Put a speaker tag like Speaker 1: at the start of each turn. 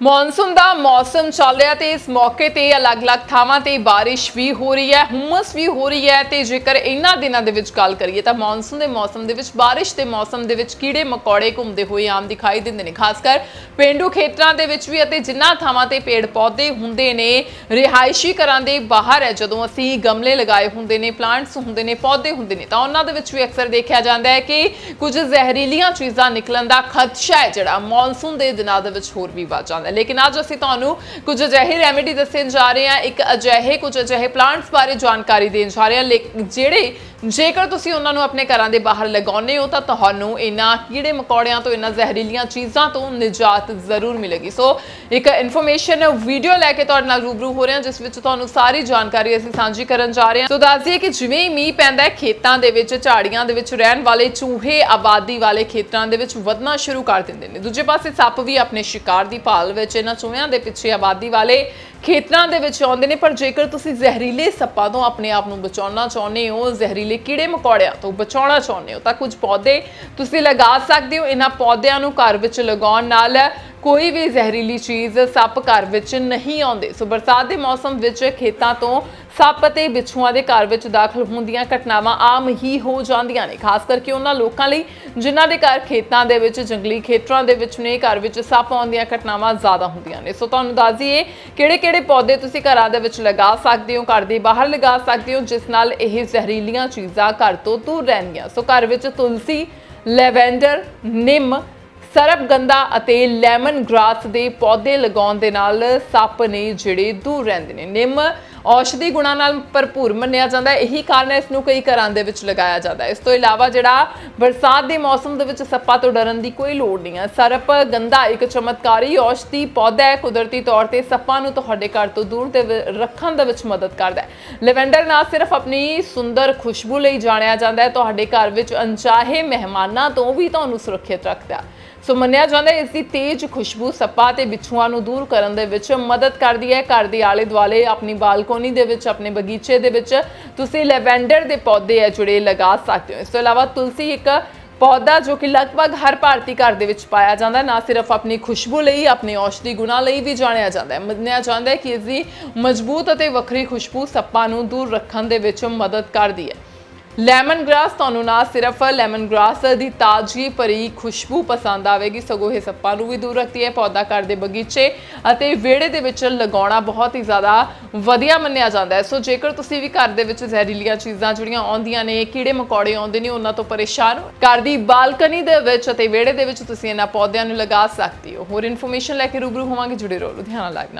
Speaker 1: Monsoon ਦਾ ਮੌਸਮ ਚੱਲ ਰਿਹਾ ਤੇ ਇਸ ਮੌਕੇ ਤੇ ਅਲੱਗ-ਅਲੱਗ ਥਾਵਾਂ ਤੇ ਬਾਰਿਸ਼ ਵੀ ਹੋ ਰਹੀ ਹੈ, ਹੁਮਸ ਵੀ ਹੋ ਰਹੀ ਹੈ ਤੇ ਜੇਕਰ ਇਹਨਾਂ ਦਿਨਾਂ ਦੇ ਵਿੱਚ ਗੱਲ ਕਰੀਏ ਤਾਂ ਮੌਨਸੂਨ ਦੇ ਮੌਸਮ ਦੇ ਵਿੱਚ, ਬਾਰਿਸ਼ ਦੇ ਮੌਸਮ ਦੇ ਵਿੱਚ ਕੀੜੇ ਮਕੌੜੇ ਘੁੰਮਦੇ ਹੋਏ ਆਮ ਦਿਖਾਈ ਦਿੰਦੇ ਨੇ ਖਾਸ ਕਰ ਪਿੰਡੂ ਖੇਤਰਾਂ ਦੇ ਵਿੱਚ ਵੀ ਅਤੇ ਜਿਨ੍ਹਾਂ ਥਾਵਾਂ ਤੇ ਪੇੜ ਪੌਦੇ ਹੁੰਦੇ ਨੇ, ਰਿਹਾਇਸ਼ੀ ਘਰਾਂ ਦੇ ਬਾਹਰ ਹੈ, ਜਦੋਂ ਅਸੀਂ ਗਮਲੇ ਲਗਾਏ ਹੁੰਦੇ ਨੇ, ਪਲਾਂਟਸ ਹੁੰਦੇ ਨੇ, ਪੌਦੇ ਹੁੰਦੇ ਨੇ, ਤਾਂ ਉਹਨਾਂ ਦੇ ਵਿੱਚ ਵੀ ਅਕਸਰ ਦੇਖਿਆ ਜਾਂਦਾ ਹੈ ਕਿ ਕੁਝ ਜ਼ਹਿਰੀਲੀਆਂ ਚੀਜ਼ਾਂ ਨਿਕਲਣ ਦਾ ਖਦਸ਼ਾ ਹੈ ਜਿਹੜਾ ਮੌਨਸੂਨ ਦੇ ਦਿਨਾਂ ਦੇ ਵਿੱਚ ਹੋਰ ਵੀ ਵੱਧ ਜਾਂਦਾ ਹੈ। ਲੇਕਿਨ ਅੱਜ ਅਸੀਂ ਤੁਹਾਨੂੰ ਕੁਝ ਅਜਿਹੇ ਰੈਮੇਡੀ ਦੱਸਣ ਜਾ ਰਹੇ ਹਾਂ, ਇੱਕ ਅਜਿਹੇ, ਕੁਝ ਅਜਿਹੇ ਪਲਾਂਟਸ ਬਾਰੇ ਜਾਣਕਾਰੀ ਦੇਣ ਜਾ ਰਹੇ ਹਾਂ। ਲੇ- ਜਿਹੜੇ ਜੇਕਰ ਤੁਸੀਂ ਉਹਨਾਂ ਨੂੰ ਆਪਣੇ ਘਰਾਂ ਦੇ ਬਾਹਰ ਲਗਾਉਂਦੇ ਹੋ, ਤਾਂ ਤੁਹਾਨੂੰ ਇਹਨਾਂ ਕੀੜੇ ਮਕੌੜਿਆਂ ਤੋਂ, ਇਹਨਾਂ ਜ਼ਹਿਰੀਲੀਆਂ ਚੀਜ਼ਾਂ ਤੋਂ ਨਿਜਾਤ ਜ਼ਰੂਰ ਮਿਲੇਗੀ। ਸੋ, ਇੱਕ ਇਨਫੋਰਮੇਸ਼ਨ ਵੀਡੀਓ ਲੈ ਕੇ ਤੁਹਾਡੇ ਨਾਲ ਰੂਬਰੂ ਹੋ ਰਹੇ ਹਾਂ, ਜਿਸ ਵਿੱਚ ਤੁਹਾਨੂੰ ਸਾਰੀ ਜਾਣਕਾਰੀ ਅਸੀਂ ਸਾਂਝੀ ਕਰਨ ਜਾ ਰਹੇ ਹਾਂ। ਸੋ, ਦੱਸ ਦਈਏ ਕਿ ਜਿਵੇਂ ਹੀ ਮੀਂਹ ਪੈਂਦਾ ਹੈ, ਖੇਤਾਂ ਦੇ ਵਿੱਚ, ਝਾੜੀਆਂ ਦੇ ਵਿੱਚ, ਰਹਿਣ ਵਾਲੇ ਚੂਹੇ, ਆਬਾਦੀ ਵਾਲੇ ਖੇਤਰਾਂ ਦੇ ਵਿੱਚ ਵਧਣਾ ਸ਼ੁਰੂ ਕਰ ਦਿੰਦੇ ਨੇ। ਦੂਜੇ ਪਾਸੇ, ਸੱਪ ਵੀ ਆਪਣੇ ਸ਼ਿਕਾਰ ਦੀ ਭਾਲ ਵਿੱਚ ਇਹਨਾਂ ਚੂਹਿਆਂ ਦੇ ਪਿੱਛੇ ਆਬਾਦੀ ਵਾਲੇ ਖੇਤਰਾਂ ਦੇ ਵਿੱਚ ਆਉਂਦੇ ਨੇ। ਪਰ ਜੇਕਰ ਤੁਸੀਂ ਜ਼ਹਿਰੀਲੇ ਸੱਪਾਂ ਤੋਂ ਆਪਣੇ ਆਪ ਨੂੰ ਬਚਾਉਣਾ ਚਾਹੁੰਦੇ ਹੋ, ਜ਼ਹਿਰੀਲੇ ਕੀੜੇ ਮਕੌੜਿਆਂ ਤੋਂ ਬਚਾਉਣਾ ਚਾਹੁੰਦੇ ਹੋ, ਤਾਂ ਕੁਝ ਪੌਦੇ ਤੁਸੀਂ ਲਗਾ ਸਕਦੇ ਹੋ। ਇਹਨਾਂ ਪੌਦਿਆਂ ਨੂੰ ਘਰ ਵਿੱਚ ਲਗਾਉਣ ਨਾਲ ਕੋਈ ਵੀ ਜ਼ਹਿਰੀਲੀ ਚੀਜ਼ ਸੱਪ ਘਰ ਵਿੱਚ ਨਹੀਂ ਆਉਂਦੇ। ਸੋ ਬਰਸਾਤ ਦੇ ਮੌਸਮ ਵਿੱਚ ਖੇਤਾਂ ਤੋਂ ਸੱਪ ਅਤੇ ਬਿੱਛੂਆਂ ਦੇ ਘਰ ਵਿੱਚ ਦਾਖਲ ਹੋਣ ਦੀਆਂ ਘਟਨਾਵਾਂ ਆਮ ਹੀ ਹੋ ਜਾਂਦੀਆਂ ਨੇ। ਖਾਸ ਕਰਕੇ ਉਹਨਾਂ ਲੋਕਾਂ ਲਈ ਜਿਨ੍ਹਾਂ ਦੇ ਘਰ ਖੇਤਾਂ ਦੇ ਵਿੱਚ, ਜੰਗਲੀ ਖੇਤਰਾਂ ਦੇ ਵਿੱਚ ਨੇ, ਘਰ ਵਿੱਚ ਸੱਪ ਆਉਣ ਦੀਆਂ ਘਟਨਾਵਾਂ ਜ਼ਿਆਦਾ ਹੁੰਦੀਆਂ ਨੇ। ਸੋ ਤੁਹਾਨੂੰ ਦੱਸ ਦਈਏ, ਕਿਹੜੇ-ਕਿਹੜੇ ਪੌਦੇ ਤੁਸੀਂ ਘਰਾਂ ਦੇ ਵਿੱਚ ਲਗਾ ਸਕਦੇ ਹੋ, ਘਰ ਦੇ ਬਾਹਰ ਲਗਾ ਸਕਦੇ ਹੋ, ਜਿਸ ਨਾਲ ਇਹ ਜ਼ਹਿਰੀਲੀਆਂ ਚੀਜ਼ਾਂ ਘਰ ਤੋਂ ਦੂਰ ਰਹਿਣਗੀਆਂ। ਸੋ ਘਰ ਵਿੱਚ ਤੁਲਸੀ, ਲੈਵੈਂਡਰ, ਨਿੰਮ ਸਰਬਗੰਧਾ ਅਤੇ ਲੈਮਨ ਗ੍ਰਾਸ ਦੇ ਪੌਦੇ ਲਗਾਉਣ ਦੇ ਨਾਲ ਸੱਪ ਨੇ ਜਿਹੜੇ ਦੂਰ ਰਹਿੰਦੇ ਨੇ। ਨਿੰਮ ਔਸ਼ਧੀ ਗੁਣਾਂ ਨਾਲ ਭਰਪੂਰ ਮੰਨਿਆ ਜਾਂਦਾ ਹੈ। ਇਹੀ ਕਾਰਨ ਹੈ, ਇਸ ਨੂੰ ਕਈ ਘਰਾਂ ਦੇ ਵਿੱਚ ਲਗਾਇਆ ਜਾਂਦਾ ਹੈ। ਇਸ ਤੋਂ ਇਲਾਵਾ ਜਿਹੜਾ ਬਰਸਾਤ ਦੇ ਮੌਸਮ ਦੇ ਵਿੱਚ ਸੱਪਾਂ ਤੋਂ ਡਰਨ ਦੀ ਕੋਈ ਲੋੜ ਨਹੀਂ ਹੈ। ਸਰਪ ਗੰਦਾ ਇੱਕ ਚਮਤਕਾਰੀ ਔਸ਼ਧੀ ਪੌਦਾ ਹੈ। ਕੁਦਰਤੀ ਤੌਰ ਤੇ ਸੱਪਾਂ ਨੂੰ ਤੁਹਾਡੇ ਘਰ ਤੋਂ ਦੂਰ ਦੇ ਰੱਖਣ ਦੇ ਵਿੱਚ ਮਦਦ ਕਰਦਾ ਹੈ। ਲੈਵੈਂਡਰ ਨਾ ਸਿਰਫ ਆਪਣੀ ਸੁੰਦਰ ਖੁਸ਼ਬੂ ਲਈ ਜਾਣਿਆ ਜਾਂਦਾ ਹੈ, ਤੁਹਾਡੇ ਘਰ ਵਿੱਚ ਅਣਚਾਹੇ ਮਹਿਮਾਨਾਂ ਤੋਂ ਵੀ ਤੁਹਾਨੂੰ ਸੁਰੱਖਿਅਤ ਰੱਖਦਾ ਹੈ। ਸੋ ਮੰਨਿਆ ਜਾਂਦਾ ਹੈ, ਇਸ ਦੀ ਤੇਜ਼ ਖੁਸ਼ਬੂ ਸੱਪਾਂ ਤੇ ਬਿੱਛੂਆਂ ਨੂੰ ਦੂਰ ਕਰਨ ਦੇ ਵਿੱਚ ਮਦਦ ਕਰਦੀ ਹੈ। ਘਰ ਦੇ ਆਲੇ ਦੁਆਲੇ ਆਪਣੀ ਬਾਲਕੋਨੀ ਦੇ ਵਿੱਚ, ਆਪਣੇ ਬਗੀਚੇ ਦੇ ਵਿੱਚ ਤੁਸੀਂ ਲੈਵੈਂਡਰ ਦੇ ਪੌਦੇ ਹੈ ਜਿਹੜੇ ਲਗਾ ਸਕਦੇ ਹੋ। ਇਸ ਤੋਂ ਇਲਾਵਾ ਤੁਲਸੀ ਇੱਕ ਪੌਦਾ ਜੋ ਕਿ ਲਗਭਗ ਹਰ ਭਾਰਤੀ ਘਰ ਦੇ ਵਿੱਚ ਪਾਇਆ ਜਾਂਦਾ। ਨਾ ਸਿਰਫ ਆਪਣੀ ਖੁਸ਼ਬੂ ਲਈ, ਆਪਣੇ ਔਸ਼ਧੀ ਗੁਣਾਂ ਲਈ ਵੀ ਜਾਣਿਆ ਜਾਂਦਾ ਹੈ। ਮੰਨਿਆ ਜਾਂਦਾ ਹੈ ਕਿ ਇਸ ਦੀ ਮਜ਼ਬੂਤ ਅਤੇ ਵੱਖਰੀ ਖੁਸ਼ਬੂ ਸੱਪਾਂ ਨੂੰ ਦੂਰ ਰੱਖਣ ਦੇ ਵਿੱਚ ਮਦਦ ਕਰਦੀ ਹੈ। ਲੈਮਨ ਗ੍ਰਾਸ ਤੁਹਾਨੂੰ ਨਾ ਸਿਰਫ ਲੈਮਨ ਗ੍ਰਾਸ ਦੀ ਤਾਜ਼ਗੀ ਭਰੀ ਖੁਸ਼ਬੂ ਪਸੰਦ ਆਵੇਗੀ, ਸਗੋਂ ਇਹ ਸੱਪਾਂ ਨੂੰ ਵੀ ਦੂਰ ਰੱਖਦੀ ਹੈ, ਪੌਦਾ ਘਰ ਦੇ ਬਗੀਚੇ ਅਤੇ ਵਿਹੜੇ ਦੇ ਵਿੱਚ ਲਗਾਉਣਾ ਬਹੁਤ ਹੀ ਜ਼ਿਆਦਾ ਵਧੀਆ ਮੰਨਿਆ ਜਾਂਦਾ ਹੈ। ਸੋ ਜੇਕਰ ਤੁਸੀਂ ਵੀ ਘਰ ਦੇ ਵਿੱਚ ਜ਼ਹਿਰੀਲੀਆਂ ਚੀਜ਼ਾਂ ਜਿਹੜੀਆਂ ਆਉਂਦੀਆਂ ਨੇ, ਕੀੜੇ ਮਕੌੜੇ ਆਉਂਦੇ ਨੇ, ਉਹਨਾਂ ਤੋਂ ਪਰੇਸ਼ਾਨ ਹੋ, ਘਰ ਦੀ ਬਾਲਕਨੀ ਦੇ ਵਿੱਚ ਅਤੇ ਵਿਹੜੇ ਦੇ ਵਿੱਚ ਤੁਸੀਂ ਇਹਨਾਂ ਪੌਦਿਆਂ ਨੂੰ ਲਗਾ ਸਕਦੇ ਹੋ। ਹੋਰ ਇਨਫੋਰਮੇਸ਼ਨ ਲੈ ਕੇ ਰੂਬਰੂ ਹੋਵਾਂਗੇ, ਜੁੜੇ ਰਹੋ ਲੁਧਿਆਣਾ ਲਾਈਵ ਨਾਲ।